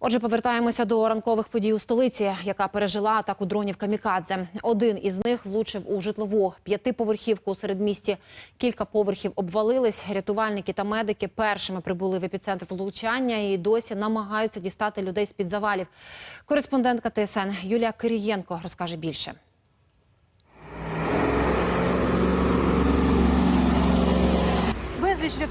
Отже, повертаємося до ранкових подій у столиці, яка пережила атаку дронів камікадзе. Один із них влучив у житлову п'ятиповерхівку у середмісті. Кілька поверхів обвалились. Рятувальники та медики першими прибули в епіцентр влучання і досі намагаються дістати людей з під завалів. Кореспондентка ТСН Юлія Кирієнко розкаже більше.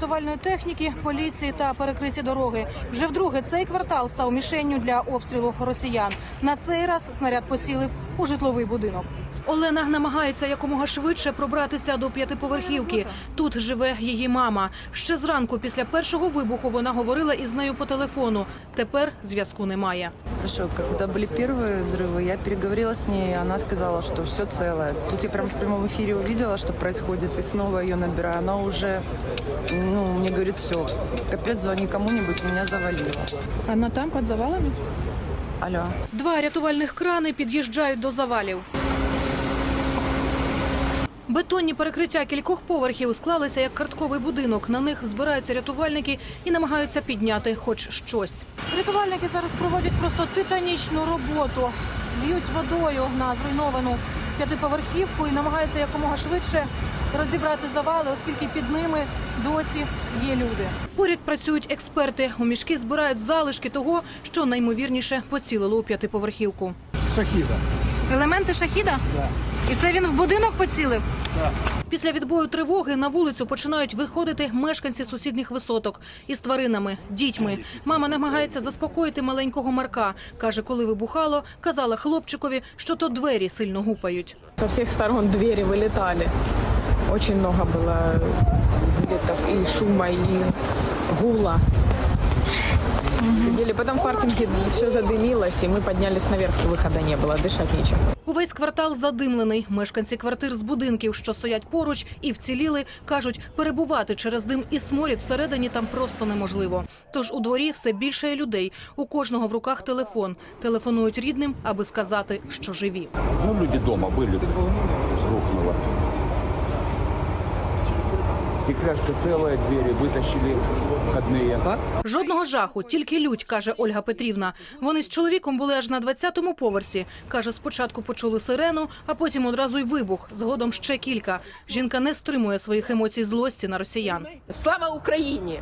Рятувальної техніки, поліції та перекриті дороги. Вже вдруге цей квартал став мішенню для обстрілу росіян. На цей раз снаряд поцілив у житловий будинок. Олена намагається якомога швидше пробратися до п'ятиповерхівки. Тут живе її мама. Ще зранку, після першого вибуху, вона говорила із нею по телефону. Тепер зв'язку немає. Что, когда были первые взрывы, я переговорила с ней, и она сказала, что все целое. Тут я прям в прямом эфире увидела, что происходит, и снова ее набираю. Она уже, ну, мне говорит, все, капец, звони кому-нибудь, меня завалило. Вона там під завалами. Алло. Два рятувальних крани під'їжджають до завалів. Бетонні перекриття кількох поверхів склалися як картковий будинок. На них збираються рятувальники і намагаються підняти хоч щось. Рятувальники зараз проводять просто титанічну роботу. Льють водою на зруйновану п'ятиповерхівку і намагаються якомога швидше розібрати завали, оскільки під ними досі є люди. Поряд працюють експерти. У мішки збирають залишки того, що наймовірніше поцілило у п'ятиповерхівку. Шахіда. Елементи шахіда? І це він в будинок поцілив? Після відбою тривоги на вулицю починають виходити мешканці сусідніх висоток із тваринами, дітьми. Мама намагається заспокоїти маленького Марка. Каже, коли вибухало, казала хлопчикові, що то двері сильно гупають. Со всех сторон двери вылетали. Очень много было вылетов и шума, и гула. Сидели, потом в паркинге все задымилось, и мы поднялись наверх, выхода не было, дышать нечем. Увесь квартал задимлений. Мешканці квартир з будинків, що стоять поруч і вціліли, кажуть, перебувати через дим і сморід всередині там просто неможливо. Тож у дворі все більше людей. У кожного в руках телефон. Телефонують рідним, аби сказати, що живі. Ну, люди дома были, Стекляшка целая, двери вытащили входные. Жодного жаху, тільки лють, каже Ольга Петрівна. Вони з чоловіком були аж на 20-му поверсі. Каже, спочатку почули сирену, а потім одразу й вибух. Згодом ще кілька. Жінка не стримує своїх емоцій злості на росіян. Слава Україні!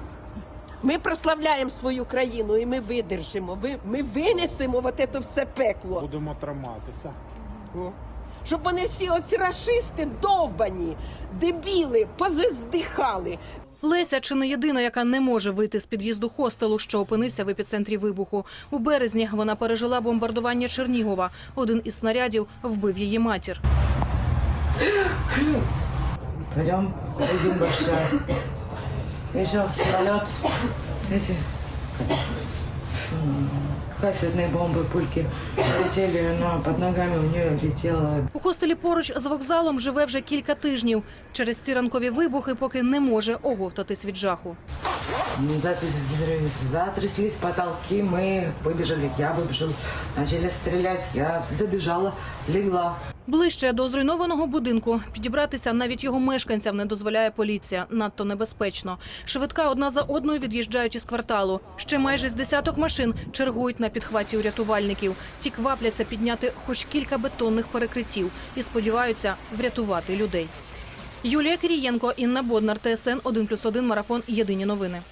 Ми прославляємо свою країну і ми видержимо. Ви- Ми винесемо от це все пекло. Будемо триматися. Щоб вони всі оці рашисти довбані, дебіли, позиздихали. Леся чи не єдина, яка не може вийти з під'їзду хостелу, що опинився в епіцентрі вибуху. У березні вона пережила бомбардування Чернігова. Один із снарядів вбив її матір. Пойдем, пойдем большая. Еще самолет. Эти м, кассетные бомбы, пульки летели, но под ногами у нее летело У хостелі поруч з вокзалом живе вже кілька тижнів. Через ці ранкові вибухи поки не може оговтатись від жаху. Ну, затряслись, затряслись потолки, мы выбежали, я выбежал, начали стрелять, я забежала, легла. Ближче до зруйнованого будинку підібратися навіть його мешканцям не дозволяє поліція. Надто небезпечно. Швидка одна за одною від'їжджають із кварталу. Ще майже з десяток машин чергують на підхваті у рятувальників. Ті квапляться підняти хоч кілька бетонних перекриттів і сподіваються врятувати людей. Юлія Кирієнко, Інна Боднар, ТСН 1+,1, Марафон. Єдині новини.